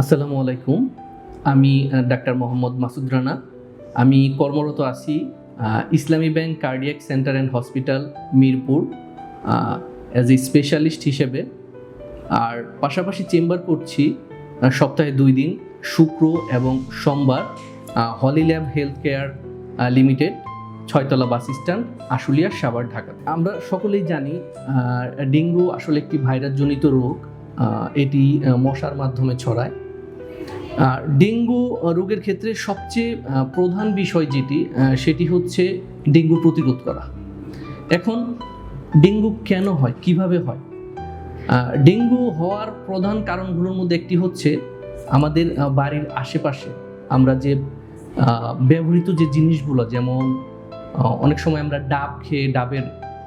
আসসালামু আলাইকুম। আমি ডাক্তার মোহাম্মদ মাসুদ রানা। আমি কর্মরত আছি Islami bank cardiac centre and hospital, Mirpur as a specialist হিসেবে। আর পাশাপাশি চেম্বার করছি সপ্তাহে দুই দিন, শুক্র এবং সোমবার holy lab health care limited, ছয়তলা bus stand, Ashulia, Savar, Dhaka. আমরা সকলেই জানি ডেঙ্গু আসলে একটি ভাইরাসজনিত রোগ এটি মশার মাধ্যমে ছড়ায়। ডেঙ্গু রোগের ক্ষেত্রে সবচেয়ে প্রধান বিষয় যেটি সেটি হচ্ছে ডেঙ্গু প্রতিরোধ করা। এখন, ডেঙ্গু কেন হয়? কীভাবে হয়? ডেঙ্গু হওয়ার প্রধান কারণগুলোর মধ্যে একটি হচ্ছে, আমাদের বাড়ির আশেপাশে আমরা যে ব্যবহৃত যে জিনিসগুলো, যেমন অনেক সময় আমরা ডাব খেয়ে ডাবের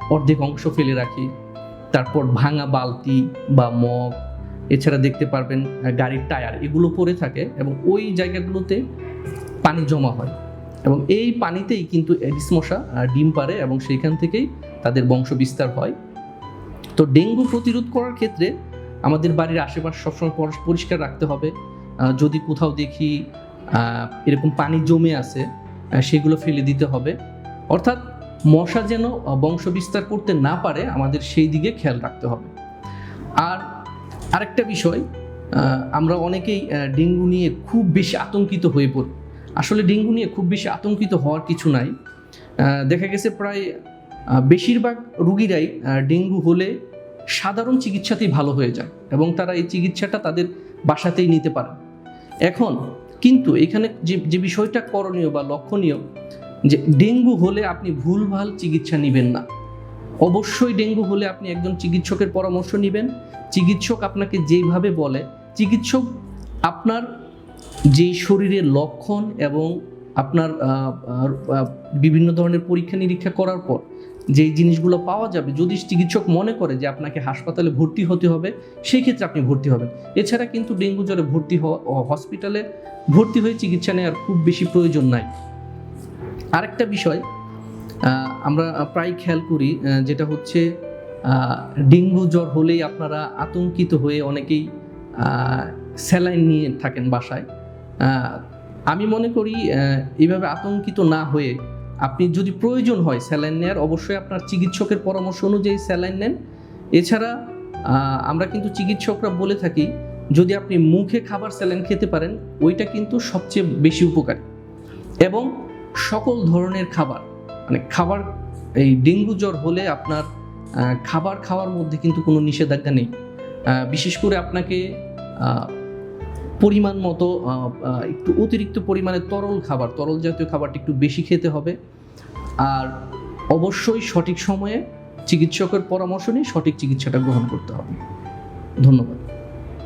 অর্ধেক অংশ ফেলে রাখি, তারপর ভাঙা বালতি বা মগ এছাড়া দেখতে পারবেন গাড়ির টায়ার, এগুলো পড়ে থাকে এবং ওই জায়গাগুলোতে পানি জমা হয়। এবং এই পানিতেই কিন্তু এডিস মশা ডিম পারে এবং সেইখান থেকেই তাদের বংশ বিস্তার হয়। তো ডেঙ্গু প্রতিরোধ করার ক্ষেত্রে আমাদের বাড়ির আশেপাশ সবসময় পরিষ- পরিষ্কার রাখতে হবে। যদি কোথাও দেখি এরকম পানি জমে আছে সেগুলো ফেলে দিতে হবে। অর্থাৎ মশা যেন বংশ বিস্তার করতে না পারে, আমাদের সেই দিকে খেয়াল রাখতে হবে। আর আরেকটা বিষয় আমরা অনেকেই ডেঙ্গু নিয়ে খুব বেশি আতঙ্কিত হয়ে পড়ি। আসলে ডেঙ্গু নিয়ে খুব বেশি আতঙ্কিত হওয়ার কিছু নাই। দেখা গেছে প্রায় বেশিরভাগ রুগীরাই ডেঙ্গু হলে সাধারণ চিকিৎসাতেই ভালো হয়ে যায় এবং তারা এই চিকিৎসাটা তাদের বাসাতেই নিতে পারে। এখন কিন্তু এখানে যে যে বিষয়টা করণীয় বা লক্ষণীয়, যে ডেঙ্গু হলে আপনি ভুলভাল চিকিৎসা নেবেন না। অবশ্যই ডেঙ্গু হলে আপনি একজন চিকিৎসকের পরামর্শ নেবেন। চিকিৎসক আপনাকে যেইভাবে বলে, চিকিৎসক আপনার যেই শরীরের লক্ষণ এবং আপনার বিভিন্ন ধরনের পরীক্ষা নিরীক্ষা করার পর যেই জিনিসগুলো পাওয়া যাবে, যদি চিকিৎসক মনে করে যে আপনাকে হাসপাতালে ভর্তি হতে হবে সেই ক্ষেত্রে আপনি ভর্তি হবেন। এছাড়া কিন্তু ডেঙ্গু জ্বরে ভর্তি হওয়া হসপিটালে ভর্তি হয়ে চিকিৎসা নেওয়ার খুব বেশি প্রয়োজন নাই। আরেকটা বিষয় আমরা প্রায় খেয়াল করি যেটা হচ্ছে ডেঙ্গু জ্বর হলেই আপনারা আতঙ্কিত হয়ে অনেকেই স্যালাইন নিয়ে থাকেন বাসায়। আমি মনে করি আহ, এইভাবে আতঙ্কিত না হয়ে আপনি যদি প্রয়োজন হয় স্যালাইন নেওয়ার অবশ্যই আপনার চিকিৎসকের পরামর্শ অনুযায়ী স্যালাইন নেন। এছাড়া আমরা কিন্তু চিকিৎসকরা বলে থাকি যদি আপনি মুখে খাবার স্যালাইন খেতে পারেন ওইটা কিন্তু সবচেয়ে বেশি উপকারী। এবং সকল ধরনের খাবার মানে খাবার, এই ডেঙ্গু জ্বর হলে আপনার খাবার খাওয়ার মধ্যে কিন্তু কোনো নিষেধাজ্ঞা নেই। বিশেষ করে আপনাকে পরিমাণ মতো একটু অতিরিক্ত পরিমাণে তরল খাবার, তরল জাতীয় খাবারটা একটু বেশি খেতে হবে। আর অবশ্যই সঠিক সময়ে চিকিৎসকের পরামর্শ নিয়ে সঠিক চিকিৎসাটা গ্রহণ করতে হবে। ধন্যবাদ।